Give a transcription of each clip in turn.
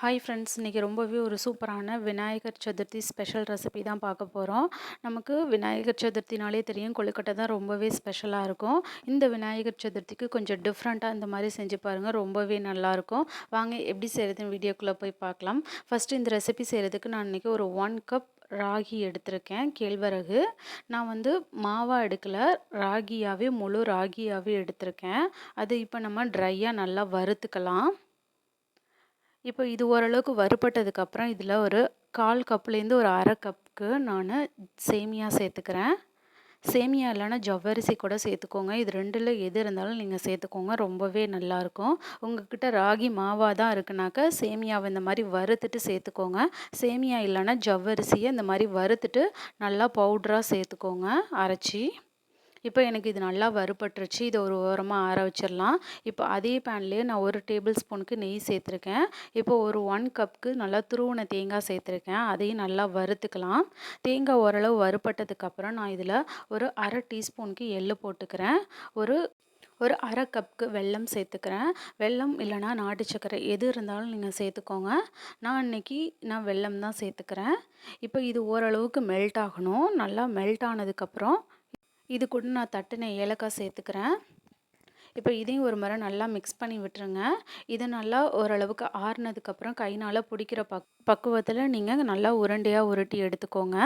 Hi friends இன்றைக்கி ரொம்பவே ஒரு சூப்பரான விநாயகர் சதுர்த்தி ஸ்பெஷல் ரெசிபி தான் பார்க்க போகிறோம் நமக்கு விநாயகர் சதுர்த்தினாலே தெரியும் கொழுக்கட்டை தான் ரொம்பவே ஸ்பெஷலாக இருக்கும். இந்த விநாயகர் சதுர்த்திக்கு கொஞ்சம் டிஃப்ரெண்ட்டாக இந்த மாதிரி செஞ்சு பாருங்கள் ரொம்பவே நல்லாயிருக்கும் வாங்க எப்படி செய்கிறதுன்னு வீடியோக்குள்ளே போய் பார்க்கலாம். ஃபஸ்ட்டு இந்த ரெசிபி செய்கிறதுக்கு நான் இன்றைக்கி ஒரு ஒன் கப் ராகி எடுத்திருக்கேன் கேழ்வரகு. நான் வந்து மாவாக எடுக்கலை ராகியாகவே முழு ராகியாகவே எடுத்திருக்கேன். அது இப்போ நம்ம ட்ரையாக நல்லா வறுத்துக்கலாம். இப்போ இது ஓரளவுக்கு வறுபட்டதுக்கப்புறம் இதில் ஒரு கால் கப்லேருந்து ஒரு அரை கப்புக்கு நான் சேமியா சேர்த்துக்கிறேன். சேமியா இல்லைன்னா ஜவ்வரிசி கூட சேர்த்துக்கோங்க. இது ரெண்டில் எது இருந்தாலும் நீங்கள் சேர்த்துக்கோங்க. ரொம்பவே நல்லாயிருக்கும். உங்கள்கிட்ட ராகி மாவாக தான் இருக்குனாக்கா சேமியாவை இந்த மாதிரி வறுத்துட்டு சேர்த்துக்கோங்க. சேமியா இல்லைன்னா ஜவ்வரிசியை இந்த மாதிரி வறுத்துட்டு நல்லா பவுட்ராக சேர்த்துக்கோங்க. அரைச்சி. இப்போ எனக்கு இது நல்லா வறுபட்டுருச்சு இதை ஒரு ஓரமாக ஆற வச்சிடலாம் இப்போ அதே பேன்லேயே நான் ஒரு டேபிள் ஸ்பூனுக்கு நெய் சேர்த்துருக்கேன். இப்போ ஒரு ஒன் கப்புக்கு நல்லா துருவன தேங்காய் சேர்த்துருக்கேன். அதையும் நல்லா வறுத்துக்கலாம். தேங்காய் ஓரளவு வறுபட்டதுக்கப்புறம் நான் இதில் ஒரு அரை டீஸ்பூனுக்கு எள்ளு போட்டுக்கிறேன். ஒரு ஒரு அரை கப்புக்கு வெல்லம் சேர்த்துக்கிறேன். வெல்லம் இல்லைனா நாட்டு சர்க்கரை எது இருந்தாலும் நீங்கள் சேர்த்துக்கோங்க. நான் இன்றைக்கி நான் வெல்லம் தான் சேர்த்துக்கிறேன். இப்போ இது ஓரளவுக்கு மெல்ட் ஆகணும். நல்லா மெல்ட் ஆனதுக்கப்புறம் இது கூட நான் தட்டின ஏலக்காய் சேர்த்துக்கிறேன். இப்போ இதையும் ஒரு முறை நல்லா மிக்ஸ் பண்ணி விட்டுருங்க. இது நல்லா ஓரளவுக்கு ஆறுனதுக்கப்புறம் கைனால் பிடிக்கிற பக் பக்குவத்தில் நீங்கள் நல்லா உருண்டையாக உருட்டி எடுத்துக்கோங்க.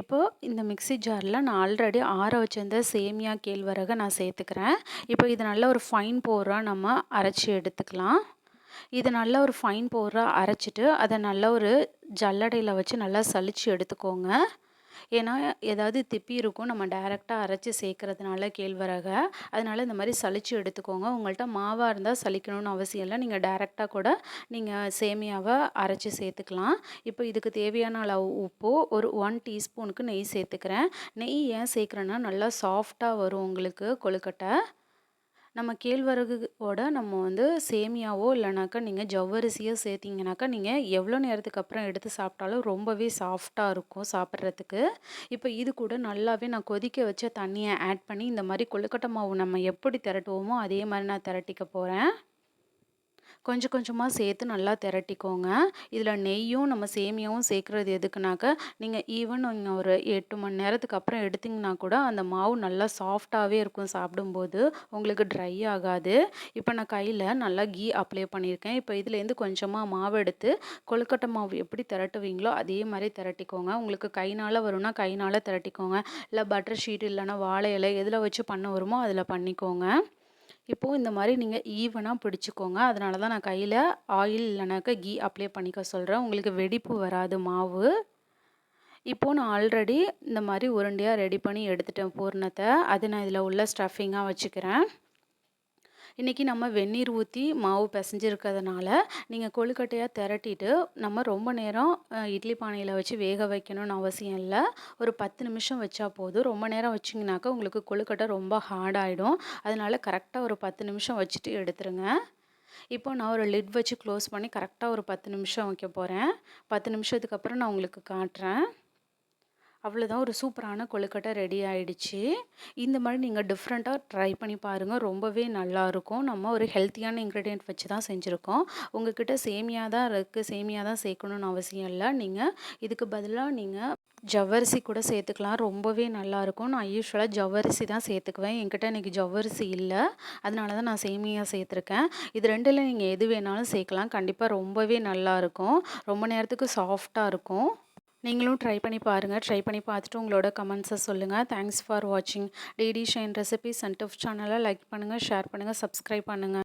இப்போது இந்த மிக்சி ஜாரில் நான் ஆல்ரெடி ஆற வச்சிருந்த சேமியா கேழ்வரகை நான் சேர்த்துக்கிறேன். இப்போ இது நல்லா ஒரு ஃபைன் பவுடராக நம்ம அரைச்சி எடுத்துக்கலாம். இது நல்லா ஒரு ஃபைன் பவுடராக அரைச்சிட்டு அதை நல்லா ஒரு ஜல்லடையில் வச்சு நல்லா சளிச்சு எடுத்துக்கோங்க. ஏன்னா ஏதாவது திப்பி இருக்கும் நம்ம டைரெக்டாக அரைச்சி சேர்க்கறதுனால கேழ்வரகை. அதனால் இந்த மாதிரி சளிச்சு எடுத்துக்கோங்க. உங்கள்கிட்ட மாவாக இருந்தால் சலிக்கணும்னு அவசியம் இல்லை. நீங்கள் டைரெக்டாக கூட நீங்கள் சேமியாவை அரைச்சி சேர்த்துக்கலாம். இப்போ இதுக்கு தேவையான அளவு உப்பு ஒரு ஒன் டீஸ்பூனுக்கு நெய் சேர்த்துக்கிறேன். நெய் ஏன் சேர்க்குறேன்னா நல்லா சாஃப்டாக வரும் உங்களுக்கு கொழுக்கட்டை. நம்ம கேழ்வரகோட நம்ம வந்து சேமியாவோ இல்லைனாக்கா நீங்கள் ஜவ்வரிசியோ சேர்த்திங்கனாக்கா நீங்கள் எவ்வளோ நேரத்துக்கு அப்புறம் எடுத்து சாப்பிட்டாலும் ரொம்பவே சாஃப்டாக இருக்கும் சாப்பிட்றதுக்கு. இப்போ இது கூட நல்லாவே நான் கொதிக்க வச்ச தண்ணியை ஆட் பண்ணி இந்த மாதிரி கொழுக்கட்டை மாவு நம்ம எப்படி திரட்டுவோமோ அதே மாதிரி நான் திரட்டிக்க போகிறேன் கொஞ்சம் கொஞ்சமாக சேர்த்து நல்லா திரட்டிக்கோங்க. இதில் நெய்யும் நம்ம சேமியாவும் சேர்க்குறது எதுக்குனாக்க நீங்கள் ஈவன் நீங்கள் ஒரு எட்டு மணி நேரத்துக்கு அப்புறம் எடுத்திங்கன்னா கூட அந்த மாவு நல்லா சாஃப்டாகவே இருக்கும் சாப்பிடும்போது. உங்களுக்கு ட்ரை ஆகாது. இப்போ நான் கையில் நல்லா கீ அப்ளை பண்ணியிருக்கேன். இப்போ இதுலேருந்து கொஞ்சமாக மாவு எடுத்து கொழுக்கட்டை மாவு எப்படி திரட்டுவீங்களோ அதே மாதிரி திரட்டிக்கோங்க. உங்களுக்கு கைனால் வரும்னா கைனால் திரட்டிக்கோங்க. இல்லை பட்டர் ஷீட் இல்லைன்னா வாழை இலை எதில் வச்சு பண்ண வருமோ அதில் பண்ணிக்கோங்க. இப்போது இந்த மாதிரி நீங்கள் ஈவனாக பிடிச்சிக்கோங்க. அதனால தான் நான் கையில் ஆயில் இல்லைனாக்கா கீ அப்ளை பண்ணிக்க சொல்கிறேன் உங்களுக்கு வெடிப்பு வராது மாவு. இப்போது நான் ஆல்ரெடி இந்த மாதிரி உருண்டையாக ரெடி பண்ணி எடுத்துட்டேன் பூர்ணத்தை. அது நான் இதில் உள்ள ஸ்டஃபிங்காக வச்சுக்கிறேன். இன்றைக்கி நம்ம வெந்நீர் ஊற்றி மாவு பிசைஞ்சிருக்கிறதுனால நீங்கள் கொழுக்கட்டையாக திரட்டிட்டு நம்ம ரொம்ப நேரம் இட்லி பானையில் வச்சு வேக வைக்கணும்னு அவசியம் இல்லை. ஒரு பத்து நிமிஷம் வச்சா போதும். ரொம்ப நேரம் வச்சிங்கனாக்கா உங்களுக்கு கொழுக்கட்டை ரொம்ப ஹார்டாகிடும் அதனால் கரெக்டாக ஒரு பத்து நிமிஷம் வச்சுட்டு எடுத்துருங்க. இப்போ நான் ஒரு லிட் வச்சு க்ளோஸ் பண்ணி கரெக்டாக ஒரு பத்து நிமிஷம் வைக்க போகிறேன் பத்து நிமிஷத்துக்கு அப்புறம் நான் உங்களுக்கு காட்டுறேன். அவ்வளோதான் ஒரு சூப்பரான கொழுக்கட்டை ரெடி ஆகிடுச்சு இந்த மாதிரி நீங்கள் டிஃப்ரெண்ட்டாக ட்ரை பண்ணி பாருங்கள் ரொம்பவே நல்லாயிருக்கும் நம்ம ஒரு ஹெல்த்தியான இன்க்ரீடியன்ட் வச்சு தான் செஞ்சுருக்கோம். உங்ககிட்ட சேமியா தான் இருக்குது சேமியா தான் சேர்க்கணுன்னு அவசியம் இல்லை. நீங்கள் இதுக்கு பதிலாக நீங்கள் ஜவ்வரிசி கூட சேர்த்துக்கலாம். ரொம்பவே நல்லாயிருக்கும் நான் யூஸ்வலாக ஜவ்வரிசி தான் சேர்த்துக்குவேன். என்கிட்ட இன்றைக்கி ஜவ்வரிசி இல்லை. அதனால தான் நான் சேமியா சேர்த்துருக்கேன். இது ரெண்டில் நீங்கள் எது வேணாலும் சேர்க்கலாம். கண்டிப்பாக ரொம்பவே நல்லாயிருக்கும் ரொம்ப நேரத்துக்கு சாஃப்டாக இருக்கும். நீங்களும் ட்ரை பண்ணி பாருங்கள் ட்ரை பண்ணி பார்த்துட்டு உங்களோட கமெண்ட்ஸை சொல்லுங்கள் தேங்க்ஸ் ஃபார் வாட்சிங் டிடி ஷைன் ரெசிபி சென்ட் ஆஃப் சேனலை லைக் பண்ணுங்கள் ஷேர் பண்ணுங்கள் சப்ஸ்கிரைப் பண்ணுங்கள்